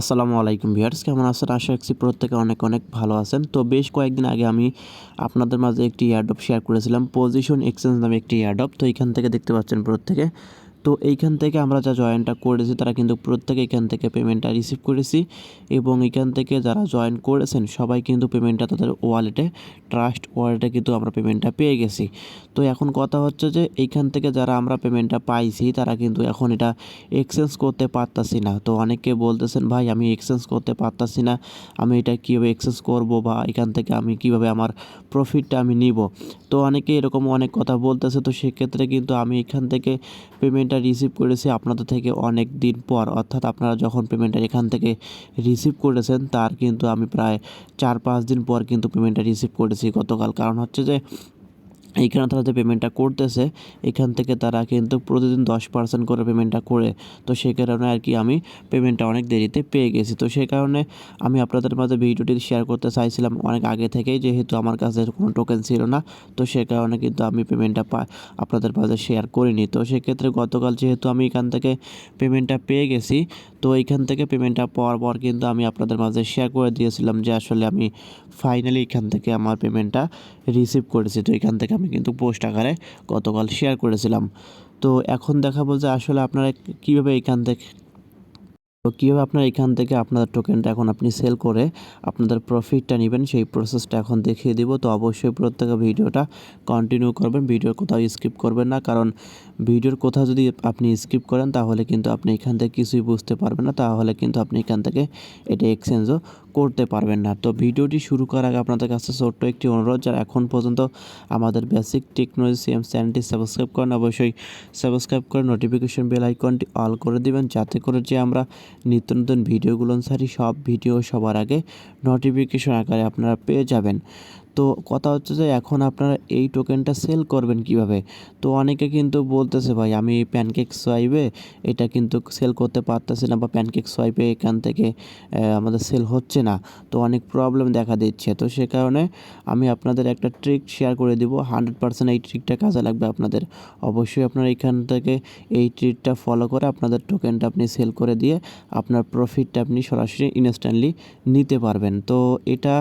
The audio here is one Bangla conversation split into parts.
আসসালামু আলাইকুম ভিউয়ার্স, কেমন আছেন? আশা রাখছি প্রত্যেকে অনেক অনেক ভালো আছেন। তো বেশ কয়েকদিন আগে আমি আপনাদের মাঝে একটি এয়ারডপ শেয়ার করেছিলাম পজিশন এক্সচেঞ্জ নামে একটি এয়ারডপ তো এখান থেকে দেখতে পাচ্ছেন প্রত্যেকে। তো এইখান থেকে আমরা যা জয়েনটা করেছি, তারা কিন্তু প্রত্যেকে এখান থেকে পেমেন্টটা রিসিভ করেছি এবং এখান থেকে যারা জয়েন করেছেন, সবাই কিন্তু পেমেন্টটা তাদের ওয়ালেটে ট্রাস্ট ওয়ালেটে কিন্তু আমরা পেমেন্টটা পেয়ে গেছি। তো এখন কথা হচ্ছে যে, এইখান থেকে যারা আমরা পেমেন্টটা পাইছি, তারা কিন্তু এখন এটা এক্সচেঞ্জ করতে পারতাছি না। তো অনেকে বলতেছেন, ভাই, আমি এক্সচেঞ্জ করতে পারতাছি না। আমি এটা কীভাবে এক্সচেঞ্জ করব বা এখান থেকে আমি কীভাবে আমার প্রফিটটা আমি নিব? তো অনেকে এরকম অনেক কথা বলতেছে, তো সেক্ষেত্রে কিন্তু আমি এখান থেকে পেমেন্টটা রিসিভ করেছি আপনাদের থেকে অনেক দিন পর, অর্থাৎ আপনারা যখন পেমেন্টটা এখান থেকে রিসিভ করেছেন, তার কিন্তু আমি প্রায় চার পাঁচ দিন পর কিন্তু পেমেন্টটা রিসিভ করেছি গতকাল। কারণ হচ্ছে যে এইখানে তারা যে পেমেন্টটা করতেছে, এখান থেকে তারা কিন্তু প্রতিদিন দশ পার্সেন্ট করে পেমেন্টটা করে। তো সেই কারণে আর কি আমি পেমেন্টটা অনেক দেরিতে পেয়ে গেছি। তো সেই কারণে আমি আপনাদের মাঝে ভিডিওটি শেয়ার করতে চাইছিলাম অনেক আগে থেকেই, যেহেতু আমার কাছে কোনো টোকেন ছিল না। তো সে কারণে কিন্তু আমি পেমেন্টটা আপনাদের মাঝে শেয়ার করিনি। তো সেক্ষেত্রে গতকাল যেহেতু আমি এখান থেকে পেমেন্টটা পেয়ে গেছি, তো এইখান থেকে পেমেন্টটা পাওয়ার পর কিন্তু আমি আপনাদের মাঝে শেয়ার করে দিয়েছিলাম যে আসলে আমি ফাইনালি এখান থেকে আমার পেমেন্টটা রিসিভ করেছি। তো এখান থেকে আমি কিন্তু পোস্ট আকারে গতকাল শেয়ার করেছিলাম। তো এখন দেখাবো যে আসলে আপনারা কীভাবে এখান থেকে, তো কীভাবে আপনার এখান থেকে আপনাদের টোকেনটা এখন আপনি সেল করে আপনাদের প্রফিটটা নেবেন, সেই প্রসেসটা এখন দেখিয়ে দিব। তো অবশ্যই প্রত্যেকে ভিডিওটা কন্টিনিউ করবেন, ভিডিওর কোথাও স্কিপ করবেন না। কারণ ভিডিওর কোথাও যদি আপনি স্কিপ করেন, তাহলে কিন্তু আপনি এখান থেকে কিছুই বুঝতে পারবেন না। তাহলে কিন্তু আপনি এখান থেকে এটা এক্সচেঞ্জও করতে পারবেন না। তো ভিডিওটি শুরু করার আগে আপনাদের কাছে ছোট্ট একটি অনুরোধ, যারা এখন পর্যন্ত আমাদের বেসিক টেকনোলজি সিএম চ্যানেলটি সাবস্ক্রাইব করেন, অবশ্যই সাবস্ক্রাইব করে নোটিফিকেশন বেল আইকনটি অল করে দিবেন, যাতে করে যে আমরা নিত্য নতুন ভিডিওগুলো ছাড়ি সব ভিডিও সবার আগে নোটিফিকেশন আকারে আপনারা পেয়ে যাবেন। তো কথা হচ্ছে যে এখন আপনারা এই টোকেনটা সেল করবেন কীভাবে? তো অনেকে কিন্তু বলতেছে, ভাই, আমি প্যানকেক সোয়াইপে এটা কিন্তু সেল করতে পারতেছি না বা প্যানকেক সোয়াইপে এখান থেকে আমাদের সেল হচ্ছে না। তো অনেক প্রবলেম দেখা দিচ্ছে। তো সে কারণে আমি আপনাদের একটা ট্রিক শেয়ার করে দিব। হান্ড্রেড পার্সেন্ট এই ট্রিকটা কাজে লাগবে আপনাদের। অবশ্যই আপনারা এখান থেকে এই ট্রিকটা ফলো করে আপনাদের টোকেনটা আপনি সেল করে দিয়ে আপনার প্রফিটটা আপনি সরাসরি ইনস্ট্যান্টলি নিতে পারবেন। তো এটা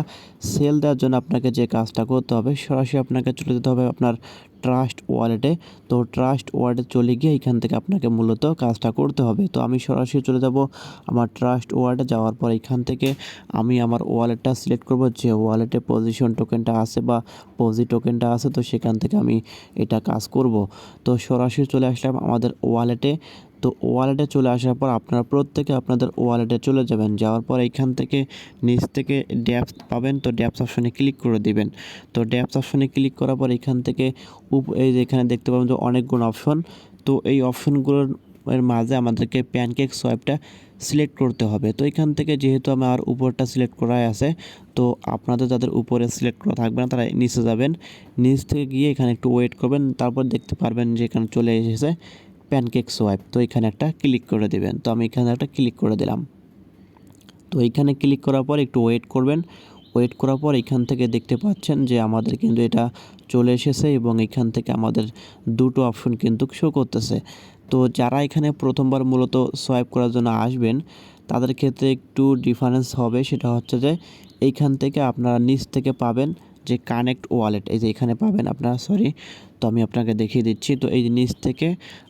সেল দেওয়ার জন্য আপনাকে যে কাজটা করতে হবে, সরাসরি আপনাকে চলে যেতে হবে আপনার ট্রাস্ট ওয়ালেটে তো ট্রাস্ট ওয়ালেটে চলে গিয়ে এখান থেকে আপনাকে মূলত কাজটা করতে হবে। তো আমি সরাসরি চলে যাব আমার ট্রাস্ট ওয়ালেটে যাওয়ার পর এখান থেকে আমি আমার ওয়ালেটটা সিলেক্ট করব। যে ওয়ালেটে পজিশন টোকেনটা আছে বা পজি টোকেনটা আছে, তো সেখান থেকে আমি এটা কাজ করব। তো সরাসরি চলে আসলাম আমাদের ওয়ালেটে তো ওয়ালেটে চলে আসার পর আপনারা প্রত্যেকে আপনাদের ওয়ালেটে চলে যাবেন। যাওয়ার পর এইখান থেকে নিচ থেকে ড্যাপস পাবেন। তো ড্যাপস অপশনে ক্লিক করে দিবেন। তো ড্যাপস অপশনে ক্লিক করার পর এখান থেকে উপ এই যে এখানে দেখতে পাবেন যে অনেকগুলো অপশন তো এই অপশনগুলোর এর মাঝে আমাদেরকে প্যানকেক সোয়াইপটা সিলেক্ট করতে হবে। তো এখান থেকে যেহেতু আমার উপরটা সিলেক্ট করাই আছে, তো আপনাদের যাদের উপরে সিলেক্ট করা থাকবে না, তারা নিচে যাবেন। নিচ থেকে গিয়ে এখানে একটু ওয়েট করবেন। তারপর দেখতে পারবেন যে এখানে চলে এসেছে। প্যানকেক সোয়াইপ তো এখানে একটা ক্লিক করে দেবেন। তো আমি এখানে একটা ক্লিক করে দিলাম। তো এইখানে ক্লিক করার পর একটু ওয়েট করবেন। ওয়েট করার পর এখান থেকে দেখতে পাচ্ছেন যে আমাদের কিন্তু এটা চলে এসেছে এবং এখান থেকে আমাদের দুটো অপশন কিন্তু শো করতেছে। তো যারা এখানে প্রথমবার মূলত সোয়াইপ করার জন্য আসবেন, তাদের ক্ষেত্রে একটু ডিফারেন্স হবে। সেটা হচ্ছে যে, এইখান থেকে আপনারা নিচ থেকে পাবেন। যে কানেক্ট ওয়ালেট এই যে এখানে পাবেন আপনারা সরি তো আমি আপনাকে দেখিয়ে দিচ্ছি। তো এই নিচ থেকে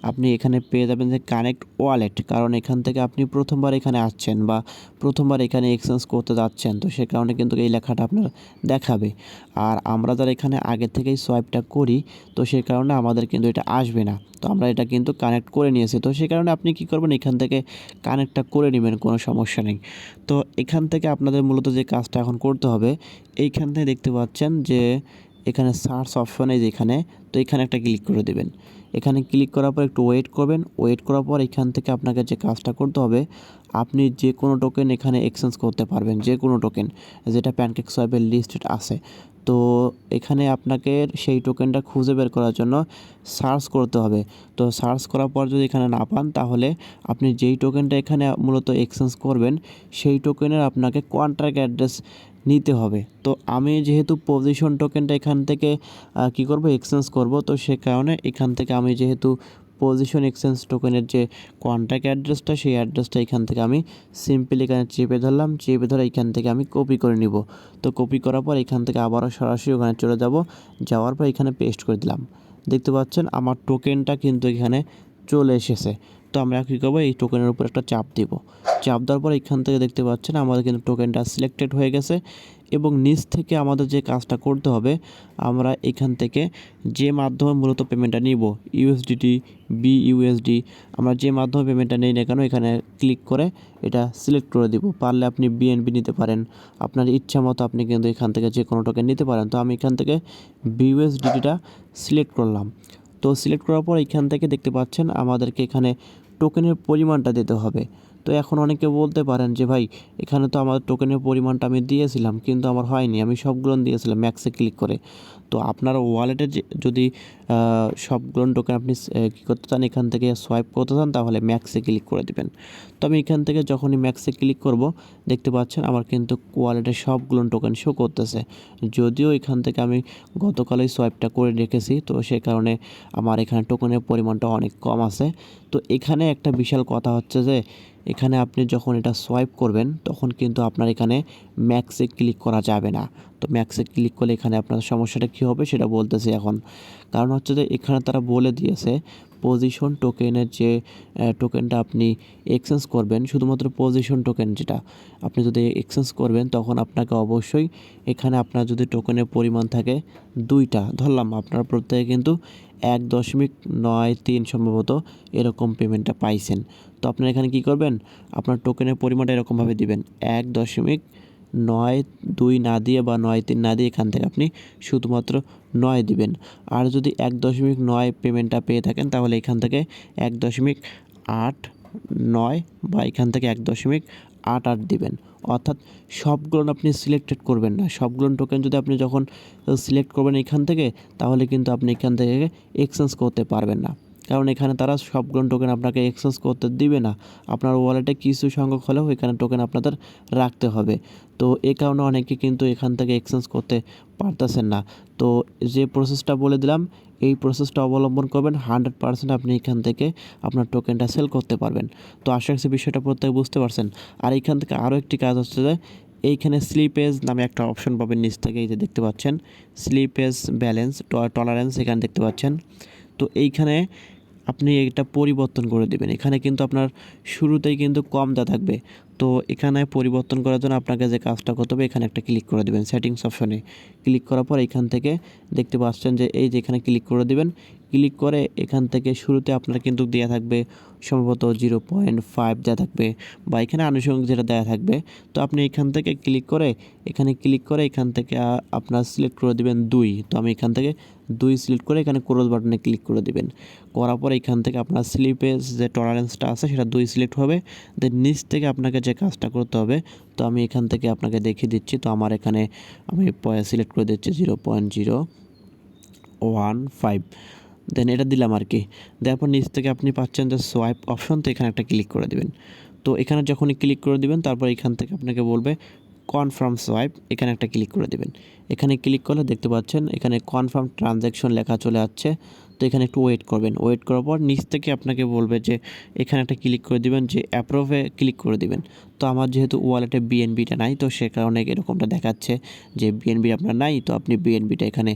আপনি এখানে পেয়ে যাবেন যে কানেক্ট ওয়ালেট কারণ এখান থেকে আপনি প্রথমবার এখানে আসছেন বা প্রথমবার এখানে এক্সচেঞ্জ করতে যাচ্ছেন, তো সে কারণে কিন্তু এই লেখাটা আপনার দেখাবে। আর আমরা যারা এখানে আগে থেকেই সোয়াইপটা করি, তো সে কারণে আমাদের কিন্তু এটা আসবে না। তো আমরা এটা কিন্তু কানেক্ট করে নিয়েছি, তো সে কারণে আপনি কি করবেন, এখান থেকে কানেক্টটা করে নেবেন, কোনো সমস্যা নেই। তো এখান থেকে আপনাদের মূলত যে কাজটা এখন করতে হবে, এইখান থেকে দেখতে পাচ্ছেন যে এখানে সার্চ অপশনে যেখানে তো এখানে একটা ক্লিক করে দেবেন। এখানে ক্লিক করার পর একটু ওয়েট করবেন। ওয়েট করার পর এখান থেকে আপনাকে যে কাজটা করতে হবে, আপনি যে কোনো টোকেন এখানে এক্সচেঞ্জ করতে পারবেন, যে কোনো টোকেন যেটা প্যানকেক সোয়াইপের লিস্টেড আছে। তো এখানে আপনাকে সেই টোকেনটা খুঁজে বের করার জন্য সার্চ করতে হবে। তো সার্চ করার পর যদি এখানে না পান, তাহলে আপনি যেই টোকেনটা এখানে মূলত এক্সচেঞ্জ করবেন, সেই টোকেনের আপনাকে কন্ট্রাক্ট অ্যাড্রেস নিতে হবে। তো আমি যেহেতু পজিশন টোকেনটা এখান থেকে কি করব? এক্সচেঞ্জ করব, তো সে কারণে এখান থেকে আমি যেহেতু পজিশন এক্সচেঞ্জ টোকেনের যে কন্ট্যাক্ট অ্যাড্রেসটা সেই অ্যাড্রেসটা এখান থেকে আমি সিম্পলি এখানে চেপে ধরলাম, চেপে ধরে এখান থেকে আমি কপি করে নিব। তো কপি করার পর এখান থেকে আবারও সরাসরি ওখানে চলে যাব, যাওয়ার পর এখানে পেস্ট করে দিলাম। দেখতে পাচ্ছেন, আমার টোকেনটা কিন্তু এখানে চলে এসেছে। তো আমরা কী করব, এই টোকেনের উপর একটা চাপ দিব। চাপ দেওয়ার পর এখান থেকে দেখতে পাচ্ছেন, আমাদের কিন্তু টোকেনটা সিলেক্টেড হয়ে গেছে। এবং নিচ থেকে আমাদের যে কাজটা করতে হবে, আমরা এখান থেকে যে মাধ্যমে মূলত পেমেন্টটা নিব ইউএসডিটি বি ইউএসডি আমরা যে মাধ্যমে পেমেন্টটা নেই না কেন এখানে ক্লিক করে এটা সিলেক্ট করে দিব। পারলে আপনি বিএনবি নিতে পারেন, আপনার ইচ্ছা মতো আপনি কিন্তু এখান থেকে যে কোনো টোকেন নিতে পারেন। তো আমি এখান থেকে বিইউএসডিটিটা সিলেক্ট করলাম। তো সিলেক্ট করার পর এখান থেকে দেখতে পাচ্ছেন আমাদেরকে এখানে টোকেনের পরিমাণটা দিতে হবে। তো এখন অনেকে বলতে পারেন যে, ভাই, এখানে তো আমার টোকেনের পরিমাণটা আমি দিয়েছিলাম, কিন্তু আমার হয়নি। আমি সবগুলো দিয়েছিলাম ম্যাক্সে ক্লিক করে। তো আপনার ওয়ালেটে যদি সবগুলো টোকেন আপনি কী করতে চান, এখান থেকে সোয়াইপ করতে চান, তাহলে ম্যাক্সে ক্লিক করে দিবেন। তো আমি এখান থেকে যখনই ম্যাক্সে ক্লিক করব, দেখতে পাচ্ছেন আমার কিন্তু ওয়ালেটে সবগুলো টোকেন শো করতেছে। যদিও এখান থেকে আমি গতকালই সোয়াইপটা করে রেখেছি, তো সে কারণে আমার এখানে টোকেনের পরিমাণটা অনেক কম আছে। তো এখানে একটা বিশাল কথা হচ্ছে যে, এখানে আপনি যখন এটা সোয়াইপ করবেন, তখন কিন্তু আপনার এখানে ম্যাক্সে ক্লিক করা যাবে না। তো ম্যাক্সে ক্লিক করলে এখানে আপনার সমস্যাটা কী হবে সেটা বলতেছি এখন। কারণ হচ্ছে যে এখানে তারা বলে দিয়েছে পজিশন টোকেনের যে টোকেনটা আপনি এক্সচেঞ্জ করবেন, শুধুমাত্র পজিশন টোকেন যেটা। আপনি যদি এক্সচেঞ্জ করবেন তখন আপনাকে অবশ্যই এখানে আপনার যদি টোকেনের পরিমাণ থাকে দুইটা। ধরলাম আপনার প্রত্যেকে কিন্তু এক দশমিক নয় তিন সম্ভবত এরকম পেমেন্টটা পাইছেন। তো আপনার এখানে কি করবেন? আপনার টোকেনের পরিমাণটা এরকমভাবে দিবেন। এক দশমিক নয় দুই না দিয়ে বা নয় তিন না দিয়ে এখান থেকে আপনি শুধুমাত্র নয় দিবেন। আর যদি এক দশমিক নয় পেমেন্টটা পেয়ে থাকেন, তাহলে এখান থেকে এক দশমিক আট নয় বা এখান থেকে এক দশমিক আট আট দিবেন। অর্থাৎ সবগুলো আপনি সিলেক্টেড করবেন না। সবগুলো টোকেন যদি আপনি যখন সিলেক্ট করবেন এখান থেকে, তাহলে কিন্তু আপনি এখান থেকে এক্সচেঞ্জ করতে পারবেন না। কারণ এখানে তারা সবগুলো টোকেন আপনাকে এক্সচেঞ্জ করতে দিবে না। আপনার ওয়ালেটে কিছু সংখ্যক হলেও এখানে টোকেন আপনাদের রাখতে হবে। তো এই কারণে অনেকে কিন্তু এখান থেকে এক্সচেঞ্জ করতে পারতেছেন না। তো যে প্রসেসটা বলে দিলাম, এই প্রসেসটা অবলম্বন করবেন হান্ড্রেড পার্সেন্ট আপনি এখান থেকে আপনার টোকেনটা সেল করতে পারবেন। তো আশা করছি বিষয়টা প্রত্যেকে বুঝতে পারছেন। আর এখান থেকে আরও একটি কাজ হচ্ছে যে, এইখানে স্লিপেজ নামে একটা অপশন পাবেন নিচ থেকে, এই যে দেখতে পাচ্ছেন। স্লিপেজ ব্যালেন্স টলারেন্স এখানে দেখতে পাচ্ছেন। তো এইখানে আপনি এটা পরিবর্তন করে দেবেন। এখানে কিন্তু আপনার শুরুতেই কিন্তু কমটা থাকবে। তো এখানে পরিবর্তন করার জন্য আপনাকে যে কাজটা করতে হবে, এখানে একটা ক্লিক করে দেবেন সেটিংস অপশনে ক্লিক করার পর এখান থেকে দেখতে পাচ্ছেন যে এই যে এখানে ক্লিক করে দেবেন। ক্লিক করে এখান থেকে শুরুতে আপনার কিন্তু দেওয়া থাকবে সম্ভবত জিরো পয়েন্ট ফাইভ দেওয়া থাকবে বা এখানে আনুষঙ্গিক যেটা দেওয়া থাকবে। তো আপনি এখান থেকে ক্লিক করে, এখানে ক্লিক করে এখান থেকে আপনার সিলেক্ট করে দেবেন দুই। তো আমি এখান থেকে দুই সিলেক্ট করে এখানে ক্রোজ বাটনে ক্লিক করে দেবেন। করার পর এখান থেকে আপনার স্লিপেজ যে টলারেন্সটা আছে, সেটা দুই সিলেক্ট হবে। দেন নিচ থেকে আপনাকে যে কাজটা করতে হবে, তো আমি এখান থেকে আপনাকে দেখিয়ে দিচ্ছি। তো আমার এখানে আমি সিলেক্ট করে দিচ্ছি zero point zero one five then এটা দিলাম আর কি। দেওয়ার পর নিচ থেকে আপনি পাচ্ছেন যে সোয়াইপ অপশন তো এখানে একটা ক্লিক করে দেবেন। তো এখানে যখনই ক্লিক করে দিবেন, তারপর এখান থেকে আপনাকে বলবে কনফার্ম সোয়াইপ এখানে একটা ক্লিক করে দেবেন। এখানে ক্লিক করলে দেখতে পাচ্ছেন, এখানে কনফার্ম ট্রানজ্যাকশন লেখা চলে আসছে। তো এখানে একটু ওয়েট করবেন। ওয়েট করার পর নিচ থেকে আপনাকে বলবে যে, এখানে একটা ক্লিক করে দিবেন যে অ্যাপ্রুভে ক্লিক করে দিবেন। তো আমার যেহেতু ওয়ালেটে বিএনবিটা নাই, তো সে কারণে এরকমটা দেখাচ্ছে যে বিএনবি আপনার নাই, তো আপনি বিএনবিটা এখানে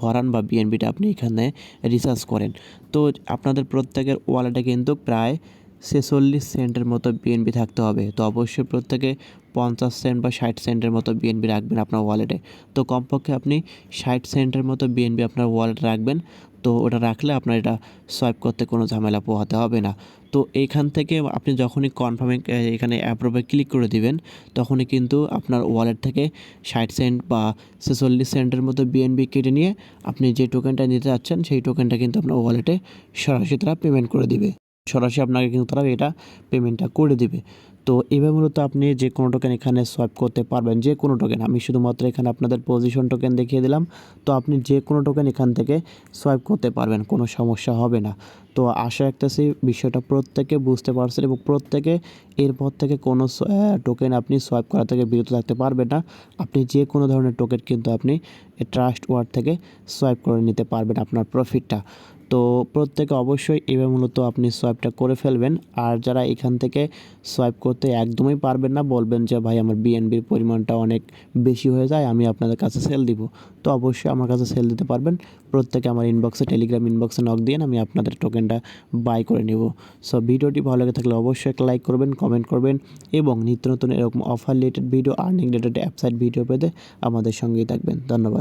ভরান বা বিএনবিটা আপনি এখানে রিসার্চ করেন। তো আপনাদের প্রত্যেকের ওয়ালেটে কিন্তু প্রায় ছেচল্লিশ সেন্টের মতো বিএনবি থাকতে হবে। তো অবশ্যই প্রত্যেকে পঞ্চাশ সেন্ট বা ষাট সেন্টের মতো বিএনবি রাখবেন আপনার ওয়ালেটে তো কমপক্ষে আপনি ষাট সেন্টের মতো বিএনবি আপনার ওয়ালেটে রাখবেন। তো ওটা রাখলে আপনার এটা সোয়াইপ করতে কোনো ঝামেলা পোহাতে হবে না। তো এইখান থেকে আপনি যখনই কনফার্মে এখানে অ্যাপ্রুভে ক্লিক করে দিবেন, তখনই কিন্তু আপনার ওয়ালেট থেকে ষাট সেন্ট বা ছেচল্লিশ সেন্টের মতো বিএনবি কেটে নিয়ে আপনি যে টোকেনটা নিতে যাচ্ছেন, সেই টোকেনটা কিন্তু আপনার ওয়ালেটে সরাসরি তারা পেমেন্ট করে দিবে। সরাসরি আপনাকে কিন্তু তারা এটা পেমেন্টটা করে দিবে। তো এভাবে মূলত আপনি যে কোনো টোকেন এখানে সোয়াইপ করতে পারবেন, যে কোনো টোকেন আমি শুধুমাত্র এখানে আপনাদের পজিশন টোকেন দেখিয়ে দিলাম, তো আপনি যে কোনো টোকেন এখান থেকে সোয়াইপ করতে পারবেন, কোনো সমস্যা হবে না। তো আশা রাখতেছি বিষয়টা প্রত্যেকে বুঝতে পারছেন এবং প্রত্যেকে এরপর থেকে কোনো টোকেন আপনি সোয়াইপ করা থেকে বিরত থাকতে পারবেন না। আপনি যে কোনো ধরনের টোকেন কিন্তু আপনি ট্রাস্ট ওয়ার্ড থেকে সোয়াইপ করে নিতে পারবেন আপনার প্রফিটটা তো প্রত্যেকে অবশ্যই এভাবে মূলত আপনি সোয়াইপটা করে ফেলবেন। আর যারা এখান থেকে সোয়াইপ করতে একদমই পারবেন না, বলবেন যে, ভাই, আমার বিএনবির পরিমাণটা অনেক বেশি হয়ে যায়, আমি আপনাদের কাছে সেল দিব। তো অবশ্যই আমার কাছে সেল দিতে পারবেন। প্রত্যেকে আমার ইনবক্সে টেলিগ্রাম ইনবক্সে নক দিয়ে আমি আপনাদের টোকেনটা বাই করে নেব। সো ভিডিওটি ভালো লাগে থাকলে অবশ্যই একটা লাইক করবেন কমেন্ট করবেন এবং নিত্য নতুন এরকম offer related video earning related app site video পেতে আমাদের সঙ্গেই থাকবেন। ধন্যবাদ।